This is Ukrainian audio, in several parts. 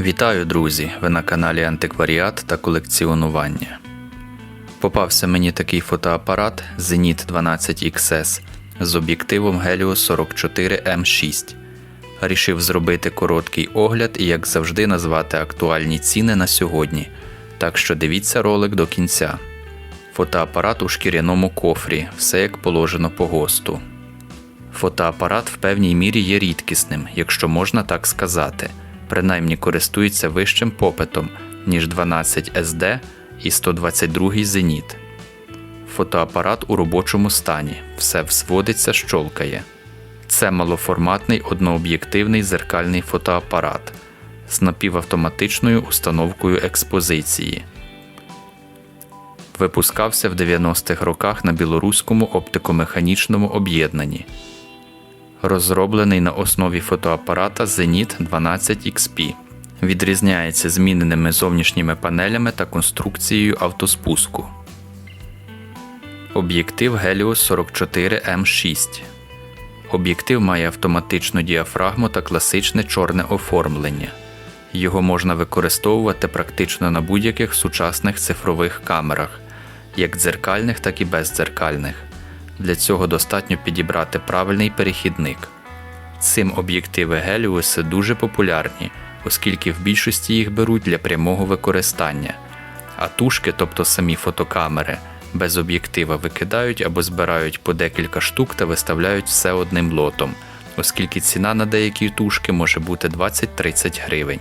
Вітаю, друзі! Ви на каналі Антикваріат та колекціонування. Попався мені такий фотоапарат Zenit 12 XS з об'єктивом Helios 44 M6. Рішив зробити короткий огляд і, як завжди, назвати актуальні ціни на сьогодні. Так що дивіться ролик до кінця. Фотоапарат у шкіряному кофрі, все як положено по ГОСТу. Фотоапарат в певній мірі є рідкісним, якщо можна так сказати, принаймні користується вищим попитом, ніж 12 SD і 122 Зеніт. Фотоапарат у робочому стані, все взводиться, щолкає. Це малоформатний однооб'єктивний зеркальний фотоапарат з напівавтоматичною установкою експозиції. Випускався в 90-х роках на білоруському оптикомеханічному об'єднанні розроблений на основі фотоапарата Zenit 12 XP. Відрізняється зміненими зовнішніми панелями та конструкцією автоспуску. Об'єктив Helios 44 M6. Об'єктив має автоматичну діафрагму та класичне чорне оформлення. Його можна використовувати практично на будь-яких сучасних цифрових камерах, як дзеркальних, так і бездзеркальних. Для цього достатньо підібрати правильний перехідник. Цим об'єктиви Геліуси дуже популярні, оскільки в більшості їх беруть для прямого використання, а тушки, тобто самі фотокамери, без об'єктива викидають або збирають по декілька штук та виставляють все одним лотом, оскільки ціна на деякі тушки може бути 20-30 гривень.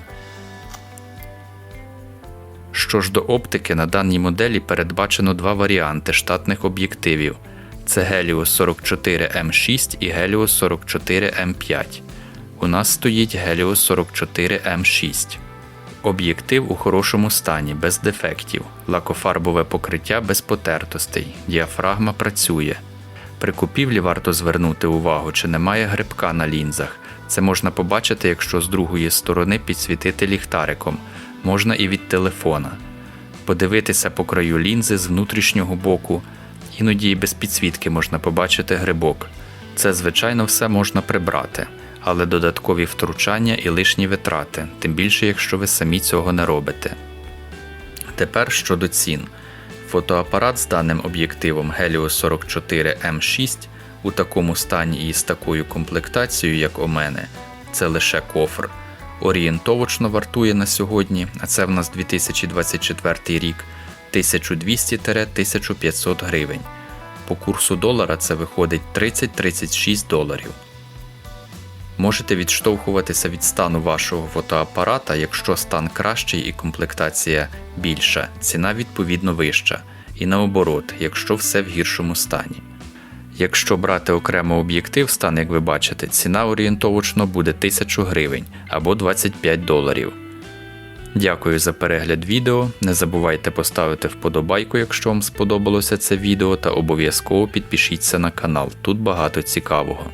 Що ж до оптики, на даній моделі передбачено два варіанти штатних об'єктивів. Це Helios 44 M6 і Helios 44 M5. У нас стоїть Helios 44 M6. Об'єктив у хорошому стані, без дефектів, лакофарбове покриття без потертостей, діафрагма працює. При купівлі варто звернути увагу, чи немає грибка на лінзах. Це можна побачити, якщо з другої сторони підсвітити ліхтариком, можна і від телефона. Подивитися по краю лінзи з внутрішнього боку. Іноді і без підсвітки можна побачити грибок. Це, звичайно, все можна прибрати, але додаткові втручання і лишні витрати, тим більше, якщо ви самі цього не робите. Тепер щодо цін. Фотоапарат з даним об'єктивом Helios 44 M6 у такому стані і з такою комплектацією, як у мене, це лише кофр. Орієнтовочно вартує на сьогодні, а це в нас 2024 рік. 1200-1500 гривень. По курсу долара це виходить 30-36 доларів. Можете відштовхуватися від стану вашого фотоапарата, якщо стан кращий і комплектація більша, ціна відповідно вища, і наоборот, якщо все в гіршому стані. Якщо брати окремо об'єктив, стан, як ви бачите, ціна орієнтовочно буде 1000 гривень або 25 доларів. Дякую за перегляд відео. Не забувайте поставити вподобайку, якщо вам сподобалося це відео, та обов'язково підпишіться на канал. Тут багато цікавого.